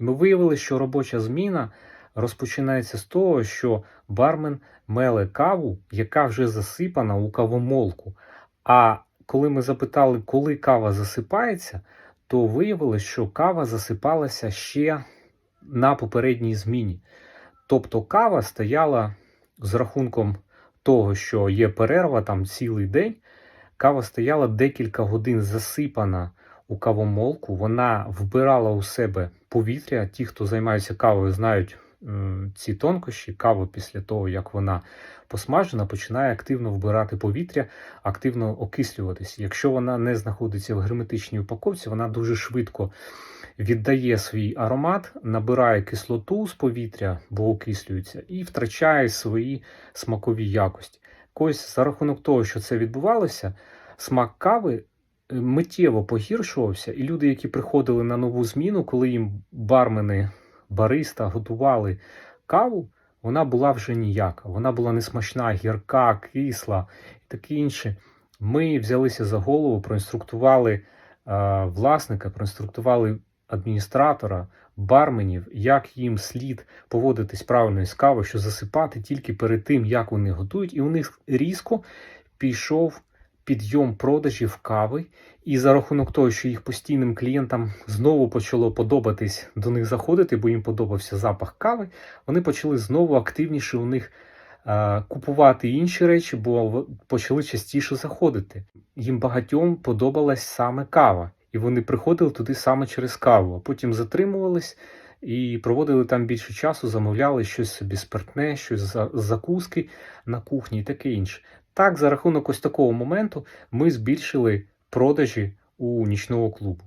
І ми виявили, що робоча зміна розпочинається з того, що бармен меле каву, яка вже засипана у кавомолку. А коли ми запитали, коли кава засипається, то виявилось, що кава засипалася ще на попередній зміні. Тобто кава стояла з рахунком того, що є перерва там цілий день. Кава стояла декілька годин засипана у кавомолку. Вона вбирала у себе повітря. Ті, хто займається кавою, знають ці тонкощі. Кава після того, як вона посмажена, починає активно вбирати повітря, активно окислюватися. Якщо вона не знаходиться в герметичній упаковці, вона дуже швидко віддає свій аромат, набирає кислоту з повітря, бо окислюється, і втрачає свої смакові якості. Ось за рахунок того, що це відбувалося, смак кави миттєво погіршувався, і люди, які приходили на нову зміну, коли їм бармени, бариста готували каву, вона була вже ніяка. Вона була несмачна, гірка, кисла і таке інше. Ми взялися за голову, проінструктували е, власника, проінструктували адміністратора, барменів, як їм слід поводитись правильно із кавою, що засипати тільки перед тим, як вони готують, і у них різко пішов підйом продажів кави. І за рахунок того, що їх постійним клієнтам знову почало подобатись до них заходити, бо їм подобався запах кави, вони почали знову активніше у них е, купувати інші речі, бо почали частіше заходити. Їм багатьом подобалась саме кава, і вони приходили туди саме через каву, а потім затримувались і проводили там більше часу, замовляли щось собі спиртне, щось за закуски на кухні і таке інше. Так, за рахунок ось такого моменту ми збільшили продажі у нічного клубу.